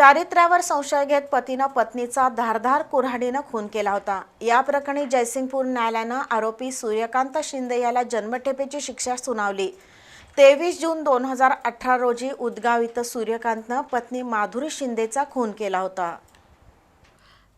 चारित्र्यावर संशय घेत पतीनं पत्नीचा धारधार कुऱ्हाडीनं खून केला होता. या प्रकरणी जयसिंगपूर न्यायालयानं आरोपी सूर्यकांत शिंदे याला जन्मठेपेची शिक्षा सुनावली. तेवीस जून दोन हजार अठरा रोजी उदगाव इथं सूर्यकांतनं पत्नी माधुरी शिंदेचा खून केला होता.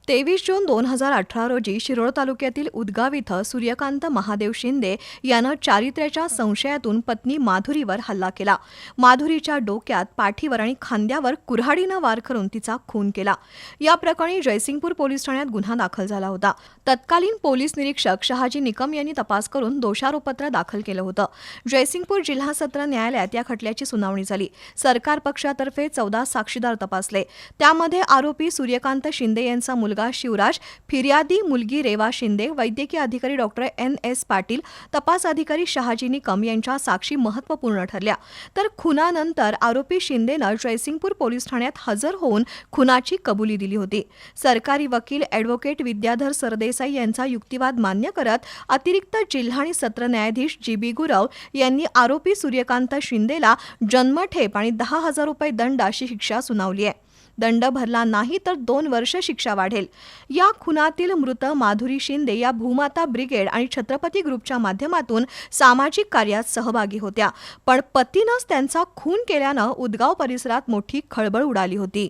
तेवीस जून दोन हजार अठरा रोजी शिरोळ तालुक्यातील उदगाव इथं सूर्यकांत महादेव शिंदे यानं चारित्र्याच्या संशयातून पत्नी माधुरीवर हल्ला केला. माधुरीच्या डोक्यात पाठीवर आणि खांद्यावर कुऱ्हाडीनं वार करून तिचा खून केला. या प्रकरणी जयसिंगपूर पोलीस ठाण्यात गुन्हा दाखल झाला होता. तत्कालीन पोलीस निरीक्षक शहाजी निकम यांनी तपास करून दोषारोपत्र दाखल केलं होतं. जयसिंगपूर जिल्हा सत्र न्यायालयात या खटल्याची सुनावणी झाली. सरकार पक्षातर्फे चौदा साक्षीदार तपासले. त्यामध्ये आरोपी सूर्यकांत शिंदे यांचा मुलगा शिवराज फिर्यादी मुलगी रेवा शिंदे वैद्यकीय अधिकारी डॉक्टर एन. एस. पाटील तपास अधिकारी शहाजी निकम यांच्या साक्षी महत्त्वपूर्ण ठरल्या. तर खुनानंतर आरोपी शिंदेनं जयसिंगपूर पोलीस ठाण्यात हजर होऊन खुनाची कबुली दिली होती. सरकारी वकील ॲडव्होकेट विद्याधर सरदेसाई यांचा युक्तिवाद मान्य करत अतिरिक्त जिल्हा आणि सत्र न्यायाधीश जी बी गुरव यांनी आरोपी सूर्यकांत शिंदेला जन्मठेप आणि दहा हजार रुपये दंड अशी शिक्षा सुनावली आहे. दंड भरला नाही तर दोन वर्ष शिक्षा वाढेल. या खुनातील मृत माधुरी शिंदे या भूमाता ब्रिगेड आणि छत्रपती ग्रुपच्या माध्यमातून सामाजिक कार्यात सहभागी होत्या. पण पतीनंच त्यांचा खून केल्यानं उदगाव परिसरात मोठी खळबळ उडाली होती.